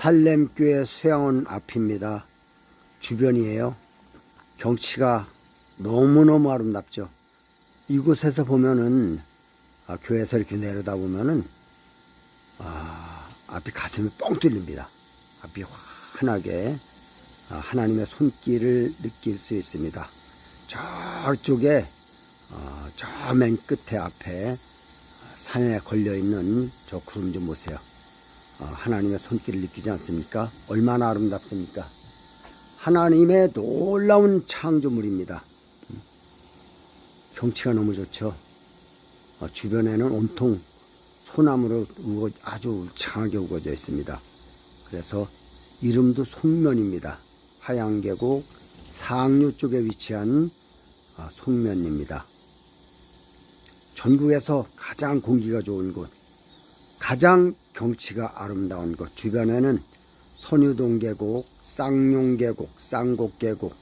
살렘교회 수양원 앞입니다. 주변이에요. 경치가 너무너무 아름답죠. 이곳에서 보면은 아, 교회에서 이렇게 내려다 보면은 아, 앞이 가슴이 뻥 뚫립니다. 앞이 환하게 아, 하나님의 손길을 느낄 수 있습니다. 저쪽에 어, 저맨 끝에 앞에 산에 걸려 있는 저 구름 좀 보세요. 어, 하나님의 손길을 느끼지 않습니까? 얼마나 아름답습니까? 하나님의 놀라운 창조물입니다. 음. 경치가 너무 좋죠. 어, 주변에는 온통 소나무로 우거, 아주 울창하게 우거져 있습니다. 그래서 이름도 송면입니다. 하양 계곡 상류 쪽에 위치한 어, 송면입니다. 전국에서 가장 공기가 좋은 곳, 가장 경치가 아름다운 곳, 주변에는 선유동 계곡, 쌍용 계곡, 쌍곡 계곡,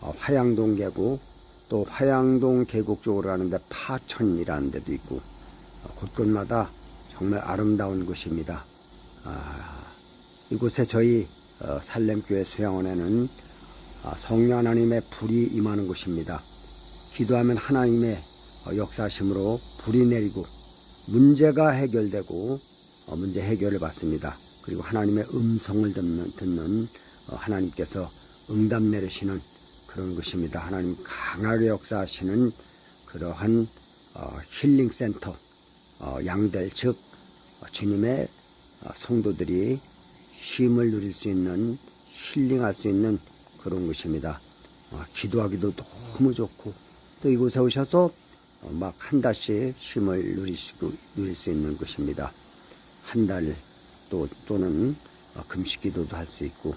어, 화양동 계곡, 또 화양동 계곡 쪽으로 가는데 파천이라는 데도 있고, 어, 곳곳마다 정말 아름다운 곳입니다. 아, 이곳에 저희 어, 살렘교회 수양원에는 아, 성령 하나님의 불이 임하는 곳입니다. 기도하면 하나님의 어, 역사심으로 불이 내리고 문제가 해결되고 어, 문제 해결을 받습니다. 그리고 하나님의 음성을 듣는, 듣는 어, 하나님께서 응답 내리시는 그런 것입니다. 하나님 강하게 역사하시는 그러한 어, 힐링 센터 어, 양델 즉 어, 주님의 어, 성도들이 쉼을 누릴 수 있는 힐링할 수 있는 그런 것입니다. 어, 기도하기도 너무 좋고 또 이곳에 오셔서 어, 막한 달씩 쉼을 누리시고 누릴 수 있는 것입니다. 한 달 또 또는 어, 금식 기도도 할 수 있고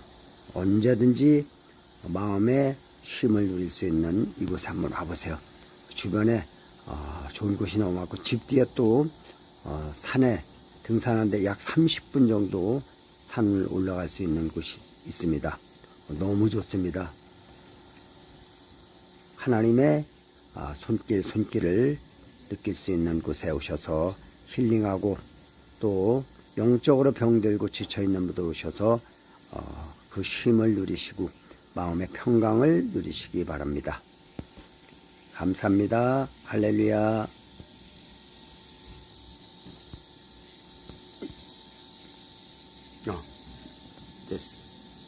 언제든지 마음에 쉼을 누릴 수 있는 이곳에 한번 와보세요. 주변에 어, 좋은 곳이 너무 많고 집 뒤에 또 어, 산에 등산하는데 약 30분 정도 산을 올라갈 수 있는 곳이 있습니다. 너무 좋습니다. 하나님의 아, 손길 손길을 느낄 수 있는 곳에 오셔서 힐링하고 또 영적으로 병들고 지쳐있는 분들 오셔서 어, 그 힘을 누리시고 마음의 평강을 누리시기 바랍니다. 감사합니다. 할렐루야. 어, 됐어.